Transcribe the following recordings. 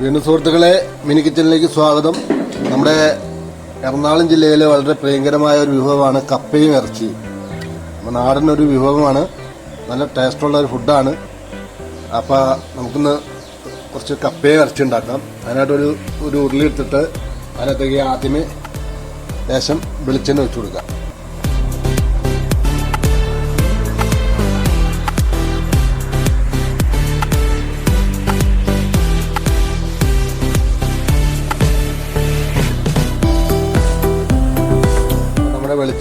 വീണ്ടും സുഹൃത്തുക്കളെ മിനി കിച്ചണിലേക്ക് സ്വാഗതം. നമ്മുടെ എറണാകുളം ജില്ലയിലെ വളരെ പ്രിയങ്കരമായ ഒരു വിഭവമാണ് കപ്പയും ഇറച്ചി. നാടൻ ഒരു വിഭവമാണ്. നല്ല ടേസ്റ്റുള്ള ഒരു ഫുഡാണ് അപ്പോൾ നമുക്കിന്ന് കുറച്ച് കപ്പയും ഇറച്ചി ഉണ്ടാക്കാം. അതിനായിട്ടൊരു ഒരു ഉരുളി എടുത്തിട്ട് അതിനകത്തേക്ക് ആദ്യമേ ലേശം വെളിച്ചെണ്ണ വെച്ച് കൊടുക്കാം.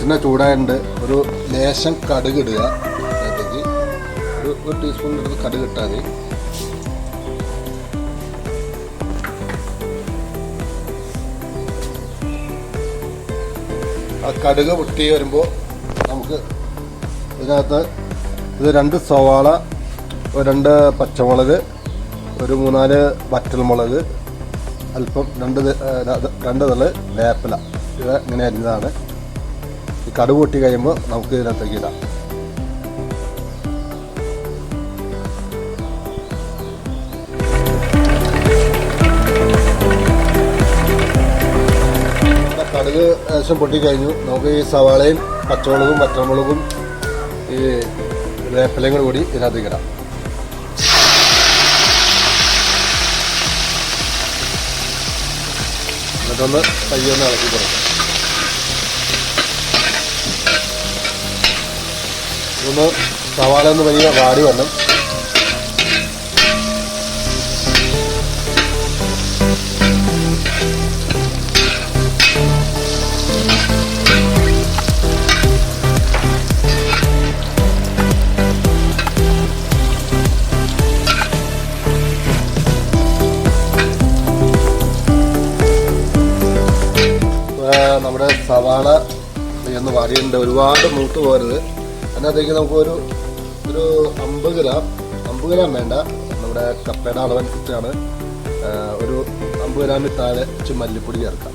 വെളിച്ചെണ്ണ ചൂടായിട്ടുണ്ട് ഒരു ലേശം കടുക് ഇടുക. അതിലേക്ക് ഒരു ഒരു ടീസ്പൂൺ എടുത്ത് കടുക് ഇട്ടാൽ മതി. ആ കടുക് പൊട്ടി വരുമ്പോൾ നമുക്ക് ഇതിനകത്ത് ഇത് രണ്ട് സവാള രണ്ട് പച്ചമുളക് ഒരു മൂന്നാൽ വറ്റൽമുളക് അല്പം രണ്ട് രണ്ട് തൾ വേപ്പില. ഇത് ഇങ്ങനെ അരിഞ്ഞതാണ്. കടുക് പൊട്ടി കഴിയുമ്പോൾ നമുക്ക് ഇതിനകത്തേക്ക് ഇടാം. കടുക് ഏകദേശം പൊട്ടിക്കഴിഞ്ഞു നമുക്ക് ഈ സവാളയും പച്ചമുളകും പച്ചമുളകും ഈ വേപ്പിലയും കൂടി കൂടി ഇതിനകത്തേക്ക് ഇടാം. എന്നിട്ടൊന്ന് പയ്യൊന്ന് ഇളക്കി കൊടുക്കാം. ഒന്ന് സവാള ഒന്ന് വലിയ വാടി വരണം. നമ്മുടെ സവാള എന്ന് പറയുന്നുണ്ട് ഒരുപാട് മൂത്ത് പോരുത് അതിനകത്തേക്ക് നമുക്കൊരു ഒരു അമ്പത് ഗ്രാം അമ്പത് ഗ്രാം വേണ്ട. നമ്മുടെ കപ്പയുടെ അളവനുസരിച്ചാണ് ഒരു അമ്പത് ഗ്രാം താഴെ ഇച്ചിരി മല്ലിപ്പൊടി ചേർക്കാം.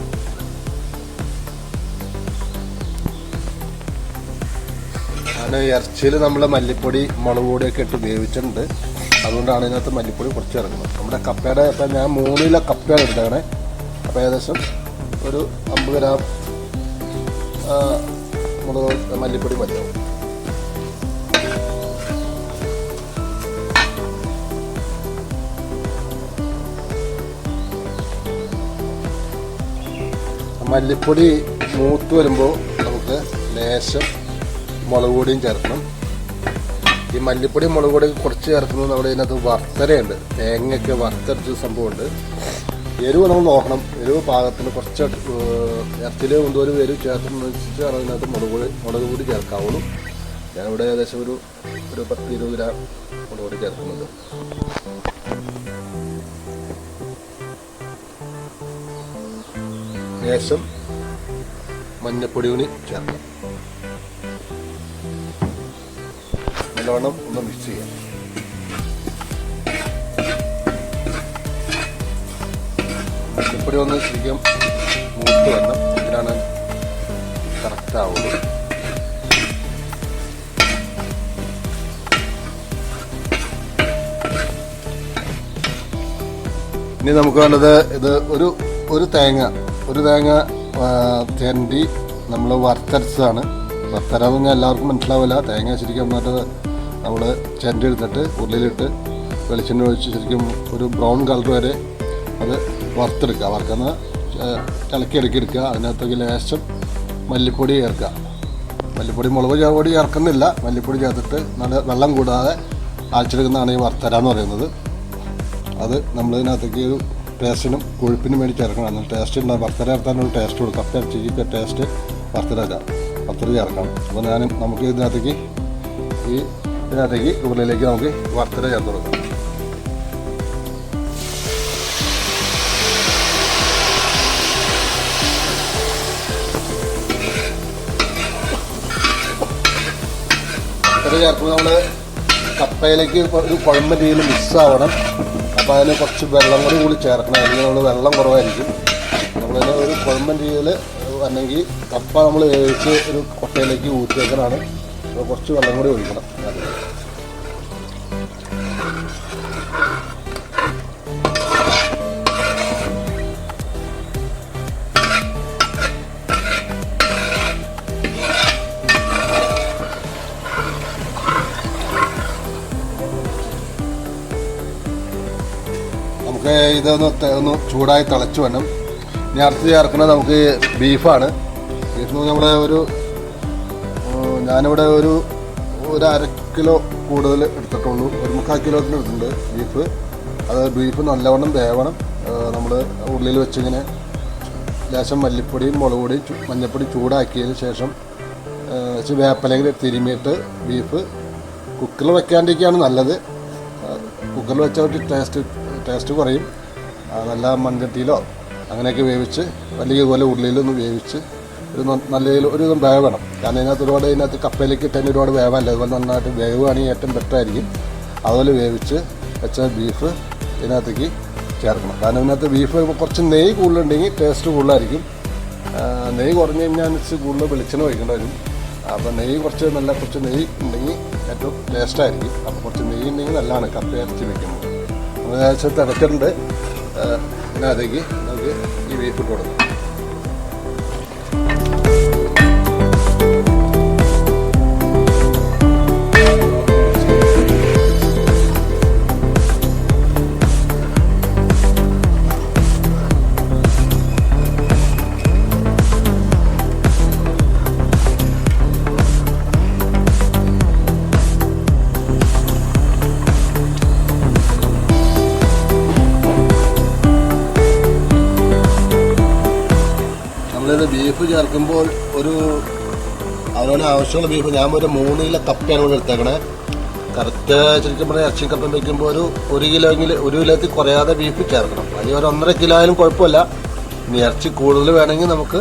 അങ്ങനെ ഇറച്ചിയിൽ നമ്മൾ മല്ലിപ്പൊടി മുളക് പൊടിയൊക്കെ ഇട്ട് വേവിച്ചിട്ടുണ്ട്. അതുകൊണ്ടാണ് ഇതിനകത്ത് മല്ലിപ്പൊടി കുറച്ച് ഇറങ്ങുന്നത് നമ്മുടെ കപ്പയുടെ ഇപ്പം ഞാൻ മൂന്ന് കിലോ കപ്പയാണ് എടുത്തേക്കണേ. അപ്പോൾ ഏകദേശം ഒരു അമ്പത് ഗ്രാം മുളക് മല്ലിപ്പൊടി മതിയാവും. മല്ലിപ്പൊടി മൂത്ത് വരുമ്പോൾ നമുക്ക് ലേശം മുളക് പൊടിയും ചേർക്കണം. ഈ മല്ലിപ്പൊടി മുളക് പൊടി കുറച്ച് ചേർക്കുന്നത് നമ്മുടെ ഇതിനകത്ത് വറുത്തരയുണ്ട്. തേങ്ങയൊക്കെ വറുത്തരച്ച സംഭവമുണ്ട്. എരിവ് നമ്മൾ നോക്കണം. എരിവ് പാകത്തിന് കുറച്ച് ഇറച്ചിൽ എന്തോരം എരിവ് ചേർക്കുന്നതനുസരിച്ചാണ് അതിനകത്ത് മുളക് പൊടി മുളക് പൊടി ചേർക്കാവുള്ളൂ. ഞാനിവിടെ ഏകദേശം ഒരു ഒരു പത്ത് ഇരുപത് ഗ്രാം മുളക് പൊടി ചേർക്കുന്നുണ്ട്. ലേശം മഞ്ഞപ്പൊടി കൂടി ചേർക്കാം. നല്ലവണ്ണം ഒന്ന് മിക്സ് ചെയ്യാം. മഞ്ഞപ്പൊടി ഒന്ന് ശരിക്കും മൂത്ത് വരണം. ഇതിനാണ് കറക്റ്റ് ആവുള്ളൂ. ഇനി നമുക്ക് വേണ്ടത് ഇത് ഒരു ഒരു തേങ്ങ ഒരു തേങ്ങ ആ, തെരണ്ടി നമ്മൾ വറുത്തരച്ചതാണ് വറുത്തരാന്ന് പറഞ്ഞാൽ എല്ലാവർക്കും മനസ്സിലാവില്ല. തേങ്ങ ശരിക്കും എന്നിട്ട് നമ്മൾ ചെരണ്ടി എടുത്തിട്ട് ഉള്ളിലിട്ട് വെളിച്ചെണ്ണ ഒഴിച്ച് ശരിക്കും ഒരു ബ്രൗൺ കളർ വരെ അത് വറുത്തെടുക്കുക. വറുക്കുന്ന ഇളക്കി ഇടയ്ക്ക് എടുക്കുക. അതിനകത്തേക്ക് ലേശം മല്ലിപ്പൊടി ചേർക്കുക. മല്ലിപ്പൊടി മുളക് പൊടി ചേർക്കുന്നില്ല. മല്ലിപ്പൊടി ചേർത്തിട്ട് നല്ല വെള്ളം കൂടാതെ അരച്ചെടുക്കുന്നതാണ് ഈ വറുത്തര എന്ന് പറയുന്നത്. അത് നമ്മളിതിനകത്തേക്ക് ഒരു ടേസ്റ്റിനും കൊഴുപ്പിനും വേണ്ടി ചേർക്കണം എന്നാൽ ടേസ്റ്റ് ഉണ്ടാകും വറുത്തര ചേർത്താനൊരു ടേസ്റ്റ് കൊടുക്കും. കപ്പ ഇറച്ചിക്ക് ടേസ്റ്റ് വറുത്തര വറുത്തര ചേർക്കണം അപ്പോൾ ഞാൻ നമുക്ക് ഇതിനകത്തേക്ക് ഈ ഇതിനകത്തേക്ക് ഉള്ളിലേക്ക് നമുക്ക് വറുത്തര ചേർത്ത് കൊടുക്കാം. ചേർക്കുമ്പോൾ നമ്മൾ കപ്പയിലേക്ക് ഒരു കുഴമ്പ് രീതിയിൽ മിക്സ് ആവണം. അപ്പോൾ അതിന് കുറച്ച് വെള്ളം കൂടി കൂടി ചേർക്കണം. അല്ലെങ്കിൽ നമ്മൾ വെള്ളം കുറവായിരിക്കും. നമ്മളതിനെ ഒരു കുഴമ്പൻ രീതിയിൽ അല്ലെങ്കിൽ കപ്പ നമ്മൾ വേവിച്ച് ഒരു കൊട്ടയിലേക്ക് ഊറ്റി വെക്കണതാണ് അപ്പോൾ കുറച്ച് വെള്ളം കൂടി ഒഴിക്കണം. ഇതൊന്ന് ഒന്ന് ചൂടായി തിളച്ച് വേണം ഇനി അടുത്ത് ചേർക്കുന്നത് നമുക്ക് ബീഫാണ്. ബീഫ് നമ്മുടെ ഒരു ഞാനിവിടെ ഒരു ഒരു അര കിലോ കൂടുതൽ എടുത്തിട്ടുള്ളൂ. ഒരു മുക്കാൽ കിലോത്തിന് എടുത്തിട്ടുണ്ട് ബീഫ്. അത് ബീഫ് നല്ലവണ്ണം വേവണം. നമ്മൾ ഉള്ളിൽ വെച്ചിങ്ങനെ ലേശം മല്ലിപ്പൊടിയും മുളക് പൊടിയും മഞ്ഞപ്പൊടി ചൂടാക്കിയതിന് ശേഷം വേപ്പലെങ്കിൽ തിരുമിയിട്ട് ബീഫ് കുക്കറിൽ വെക്കാണ്ടിരിക്കുകയാണ് നല്ലത്. കുക്കറിൽ വെച്ചാൽ ടേസ്റ്റ് ടേസ്റ്റ് കുറയും. നല്ല മൺചട്ടിയിലോ അങ്ങനെയൊക്കെ വേവിച്ച് വലിയ പോലെ ഉള്ളിലൊന്ന് വേവിച്ച് ഒരു നല്ല ഒരു വേവണം. കാരണം ഇതിനകത്ത് ഒരുപാട് ഇതിനകത്ത് കപ്പയിലേക്ക് ഇട്ടതിന് ഒരുപാട് വേവാനില്ല അതുപോലെ നന്നായിട്ട് വേവുകയാണെങ്കിൽ ഏറ്റവും ബെറ്റർ ആയിരിക്കും. അതുപോലെ വേവിച്ച് വെച്ച ബീഫ് ഇതിനകത്തേക്ക് ചേർക്കണം. കാരണം ഇതിനകത്ത് ബീഫ് കുറച്ച് നെയ്യ് കൂടുതലുണ്ടെങ്കിൽ ടേസ്റ്റ് കൂടുതലായിരിക്കും. നെയ് നെയ്യ് കുറഞ്ഞ് കഴിഞ്ഞാൽ അനുസരിച്ച് കൂടുതൽ വെളിച്ചെണ്ണ ഒഴിക്കേണ്ടി വരും. അപ്പോൾ നെയ്യ് കുറച്ച് നല്ല കുറച്ച് നെയ്യ് ഉണ്ടെങ്കിൽ ഏറ്റവും ടേസ്റ്റായിരിക്കും അപ്പോൾ കുറച്ച് നെയ്യ് ഉണ്ടെങ്കിൽ നല്ലതാണ് കപ്പ ഇറച്ചി വെക്കുന്നത് അതിനകത്ത് ആ, ഇതിനകത്തേക്ക് നമുക്ക് ഈ ബീഫ് കൊടുക്കാം. ബീഫ് ചേർക്കുമ്പോൾ ഒരു അവനവന് ആവശ്യമുള്ള ബീഫ് ഞാൻ ഒരു മൂന്ന് കിലോ കപ്പയാണ് ഇവിടെ എടുത്തേക്കണേ. കറക്റ്റ് ശരിക്കും പറഞ്ഞാൽ ഇറച്ചി കപ്പ വയ്ക്കുമ്പോൾ ഒരു ഒരു കിലോയെങ്കിൽ ഒരു കിലോത്തിൽ കുറയാതെ ബീഫ് ചേർക്കണം. അല്ലെങ്കിൽ ഒരു ഒന്നര കിലോ ആയാലും കുഴപ്പമില്ല. ഇനി ഇറച്ചി കൂടുതൽ വേണമെങ്കിൽ നമുക്ക്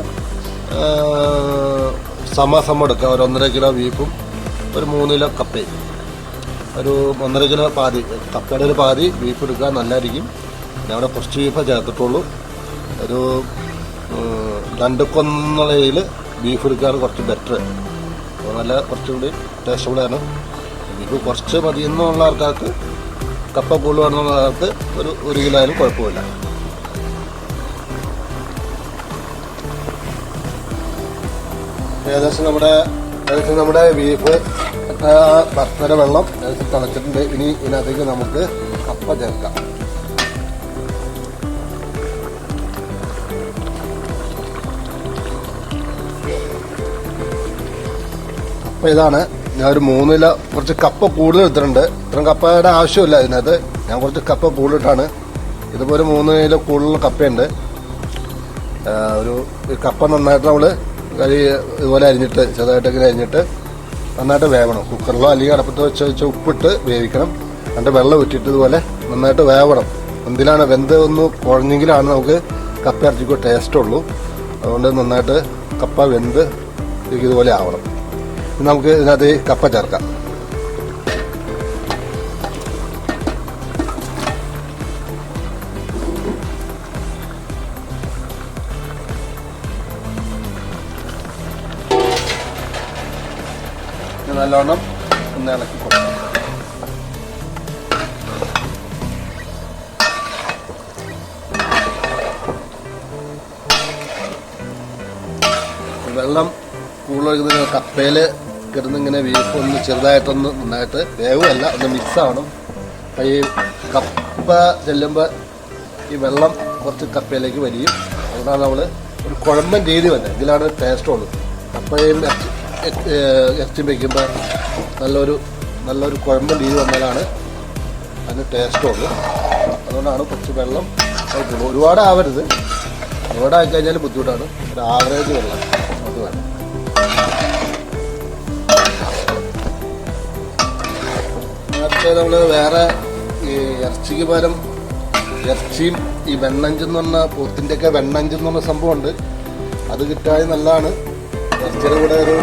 സമസമം എടുക്കാം. ഒരു ഒന്നര കിലോ ബീഫും ഒരു മൂന്ന് കിലോ കപ്പയും. ഒരു ഒന്നര കിലോ പാതി കപ്പയുടെ ഒരു പാതി ബീഫ് എടുക്കുക നല്ലതായിരിക്കും. ഞാൻ ഇവിടെ കുറച്ച് ബീഫേ ചേർത്തിട്ടുള്ളൂ. ഒരു ഉം, രണ്ട് കൊന്നളയിൽ ബീഫ് എടുക്കുകയാണ് കുറച്ച് ബെറ്റർ അപ്പോൾ നല്ല കുറച്ചും കൂടി ടേസ്റ്റബിളാണ് ബീഫ് കുറച്ച് മതി എന്നുള്ള ആൾക്കാർക്ക് കപ്പ കൂടുതൽ വേണമെന്നുള്ള ആൾക്ക് ഒരു ഒരു കിലോ ആയാലും കുഴപ്പമില്ല. ഏകദേശം നമ്മുടെ ഏകദേശം നമ്മുടെ ബീഫ് ഭക്ഷണ വെള്ളം ഏകദേശം തിളച്ചിട്ടുണ്ട്. ഇനി ഇതിനകത്തേക്ക് നമുക്ക് കപ്പ ചേർക്കാം. കപ്പ ഇതാണ്. ഞാൻ ഒരു മൂന്നില കുറച്ച് കപ്പ കൂടുതൽ എടുത്തിട്ടുണ്ട്. ഇത്രയും കപ്പയുടെ ആവശ്യമില്ല ഇതിനകത്ത്. ഞാൻ കുറച്ച് കപ്പ കൂടുതലിട്ടാണ്. ഇതുപോലെ മൂന്ന് കിലോ കൂടുതൽ കപ്പയുണ്ട് ഒരു കപ്പ നന്നായിട്ട് നമ്മൾ കരി ഇതുപോലെ അരിഞ്ഞിട്ട് ചെറുതായിട്ടൊക്കെ അരിഞ്ഞിട്ട് നന്നായിട്ട് വേവണം. കുക്കറിലോ അല്ലെങ്കിൽ അടപ്പത്ത് വെച്ച് വെച്ച് ഉപ്പിട്ട് വേവിക്കണം. എന്നിട്ട് വെള്ളം ഊറ്റിയിട്ട് ഇതുപോലെ നന്നായിട്ട് വേവണം. എന്തിനാണ് വെന്ത് ഒന്ന് കുഴഞ്ഞെങ്കിലാണ് നമുക്ക് കപ്പ ഇറച്ചിക്ക് ടേസ്റ്റ് ഉള്ളൂ. അതുകൊണ്ട് നന്നായിട്ട് കപ്പ വെന്ത് ഇതുപോലെ ആവണം. നമുക്ക് ഇതിനകത്ത് കപ്പ ചേർക്കാം. നല്ലോണം ഒന്ന് ഇളക്കി വെള്ളം കൂടുതൽ കപ്പയിൽ കിടന്ന് ഇങ്ങനെ വീപ്പ് ഒന്ന് ചെറുതായിട്ടൊന്ന് നന്നായിട്ട് വേവല്ല ഒന്ന് മിക്സ് ആവണം. ഈ കപ്പ ചെല്ലുമ്പോൾ ഈ വെള്ളം കുറച്ച് കപ്പയിലേക്ക് വലിയും അതുകൊണ്ടാണ് നമ്മൾ ഒരു കുഴമ്പൻ രീതി വന്നത് ഇതിലാണ് ടേസ്റ്റ് ഉള്ളത്. കപ്പയും ഇറച്ചി വയ്ക്കുമ്പോൾ നല്ലൊരു നല്ലൊരു കുഴമ്പൻ രീതി വന്നാലാണ് അതിന് ടേസ്റ്റ് ഉള്ളത് അതുകൊണ്ടാണ് കുറച്ച് വെള്ളം ആയിട്ടുള്ളൂ. ഒരുപാട് ആവരുത്. ഒരുപാട് ആയിക്കഴിഞ്ഞാൽ ബുദ്ധിമുട്ടാണ്. ഒരു ആവറേജ് വെള്ളം അത് വേണം. നേരത്തെ നമ്മൾ വേറെ ഈ ഇറച്ചിക്ക് പകരം ഇറച്ചിയും ഈ വെണ്ണഞ്ചെന്ന് പറഞ്ഞ പോത്തിന്റെയൊക്കെ വെണ്ണഞ്ചെന്ന് പറഞ്ഞ സംഭവമുണ്ട്. അത് കിട്ടാതെ നല്ലതാണ്. ഇറച്ചിയുടെ കൂടെ ഒരു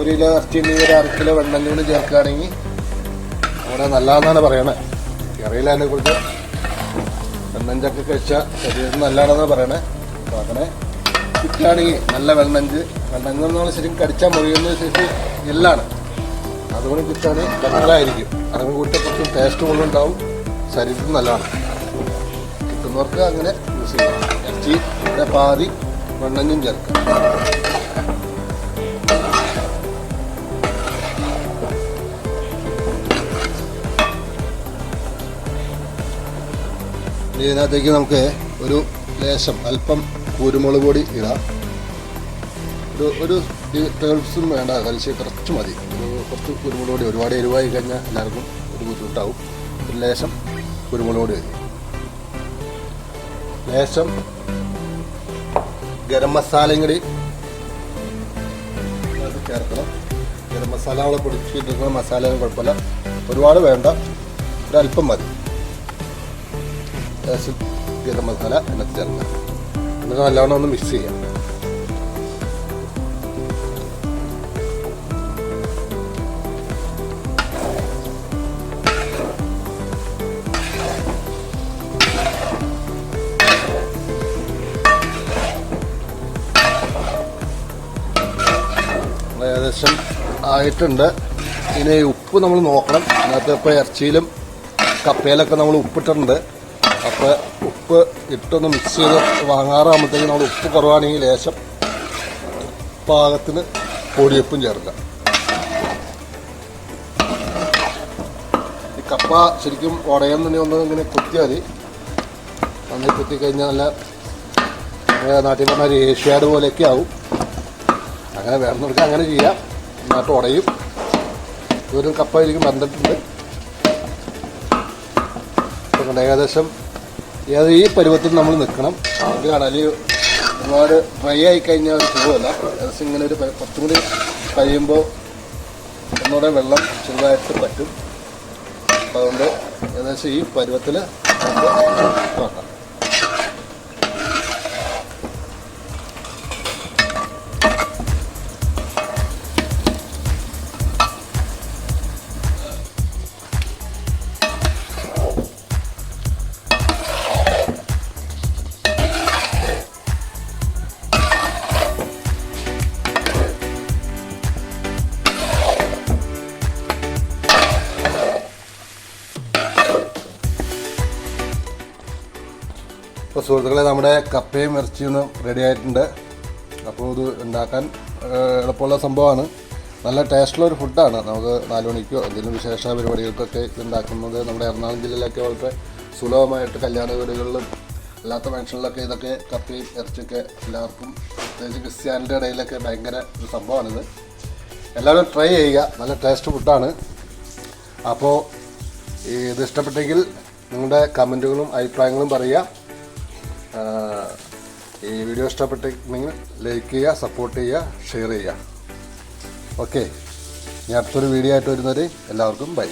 ഒരു കിലോ ഇറച്ചി ഉണ്ടെങ്കിൽ ഒരു അര കിലോ വെണ്ണഞ്ച് കൂടി ചേർക്കുകയാണെങ്കിൽ അവിടെ നല്ലതെന്നാണ് പറയണേ. അറിയില്ല അതിനെ കുറിച്ച്. വെണ്ണഞ്ചൊക്കെ കഴിച്ചാൽ ശരീരത്തിന് നല്ലതാണെന്നാണ് പറയണേ. അപ്പോൾ അങ്ങനെ കിട്ടുകയാണെങ്കിൽ നല്ല വെണ്ണഞ്ച്. വെണ്ണഞ്ച് നമ്മൾ ശരിക്കും കടിച്ചാൽ മുറിയുന്ന ശരിക്കും എല്ലാണ്. അതുകൊണ്ട് കിട്ടാൻ നല്ലതായിരിക്കും അതിന് കൂട്ടി കുറച്ച് ടേസ്റ്റ് കൊണ്ടുണ്ടാവും ശരീരത്തിന് നല്ലതാണ്. കിട്ടുന്നവർക്ക് അങ്ങനെ യൂസ് ചെയ്യാം. ഇറച്ചി ഇവിടെ പാതി വെണ്ണഞ്ഞും ചേർക്കാം. ഇതിനകത്തേക്ക് നമുക്ക് ഒരു ലേശം അല്പം കുരുമുളക് പൊടി ഇടാം. ഒരു ഒരു ടേൾസും വേണ്ട കളിച്ച് കുറച്ച് മതി. കുറച്ച് കുരുമുളക് പൊടി ഒരുപാട് എരിവായി കഴിഞ്ഞാൽ എല്ലാവർക്കും ഒരു ബുദ്ധിമുട്ടാവും. ഒരു ലേശം കുരുമുളക് പൊടി വരും ലേശം ഗരം മസാലയും കൂടി ചേർക്കണം. ഗരം മസാല നമ്മൾ പൊടിച്ചിട്ടിരിക്കുന്ന മസാല കുഴപ്പമില്ല. ഒരുപാട് വേണ്ട. ഒരല്പം മതി. ലേശം ഗരം മസാല അതിനകത്ത് ചേർക്കണം എന്നിട്ട് നല്ലവണ്ണം ഒന്ന് മിക്സ് ചെയ്യാം. ഏകദേശം ആയിട്ടുണ്ട്. ഇനി ഉപ്പ് നമ്മൾ നോക്കണം. അതിനകത്ത് ഇപ്പോൾ ഇറച്ചിയിലും കപ്പയിലൊക്കെ നമ്മൾ ഉപ്പിട്ടിട്ടുണ്ട്. അപ്പോൾ ഉപ്പ് ഇട്ടൊന്ന് മിക്സ് ചെയ്ത് വാങ്ങാറാകുമ്പോഴത്തേക്കും നമ്മൾ ഉപ്പ് കുറവാണെങ്കിൽ ലേശം പാകത്തിന് പൊടിയപ്പും ചേർക്കാം. ഈ കപ്പ ശരിക്കും ഉടയം തന്നെ ഒന്ന് ഇങ്ങനെ കുത്തിയാൽ മതി. നന്നായി കുത്തിക്കഴിഞ്ഞാൽ നല്ല നാട്ടിൽ പറഞ്ഞ ഒരു ഏഷ്യാഡ് പോലെയൊക്കെ ആവും. അങ്ങനെ വേണമെന്നവർക്ക് അങ്ങനെ ചെയ്യാം. എന്നിട്ട് ഉടയും. ഒരു കപ്പയിലേക്ക് വന്നിട്ടുണ്ട് ഏകദേശം ഏത് ഈ പരുവത്തിൽ നമ്മൾ നിൽക്കണം. ഇത് കടൽ ഒരുപാട് ഡ്രൈ ആയി കഴിഞ്ഞാൽ ഒരു സുഖമല്ല ഏകദേശം ഇങ്ങനെ ഒരു കുറച്ചും കൂടി കഴിയുമ്പോൾ ഒന്നുകൂടെ വെള്ളം ചെറുതായിട്ട് പറ്റും. അതുകൊണ്ട് ഏകദേശം ഈ പരുവത്തിൽ നോക്കാം. സുഹൃത്തുക്കളെ നമ്മുടെ കപ്പയും ഇറച്ചിയൊന്നും റെഡി ആയിട്ടുണ്ട്. അപ്പോൾ ഇത് ഉണ്ടാക്കാൻ എളുപ്പമുള്ള സംഭവമാണ്. നല്ല ടേസ്റ്റുള്ള ഒരു ഫുഡാണ് നമുക്ക് നാല് മണിക്കോ എന്തെങ്കിലും വിശേഷ പരിപാടികൾക്കൊക്കെ ഇത് ഉണ്ടാക്കുന്നത് നമ്മുടെ എറണാകുളം ജില്ലയിലൊക്കെ വളരെ സുലഭമായിട്ട് കല്യാണ വീടുകളിലും അല്ലാത്ത ഫംഗ്ഷനിലൊക്കെ ഇതൊക്കെ കപ്പയും ഇറച്ചിയൊക്കെ എല്ലാവർക്കും പ്രത്യേകിച്ച് ക്രിസ്ത്യാനിന്റെ ഇടയിലൊക്കെ ഭയങ്കര ഒരു സംഭവമാണിത്. എല്ലാവരും ട്രൈ ചെയ്യുക. നല്ല ടേസ്റ്റ് ഫുഡാണ് അപ്പോൾ ഇത് ഇഷ്ടപ്പെട്ടെങ്കിൽ നിങ്ങളുടെ കമന്റുകളും അഭിപ്രായങ്ങളും പറയുക. ഈ വീഡിയോ ഇഷ്ടപ്പെട്ടെങ്കിൽ ലൈക്ക് ചെയ്യുക സപ്പോർട്ട് ചെയ്യുക ഷെയർ ചെയ്യുക. ഓക്കെ ഞാൻ അടുത്തൊരു വീഡിയോ ആയിട്ട് വരുന്നവരെ എല്ലാവർക്കും ബൈ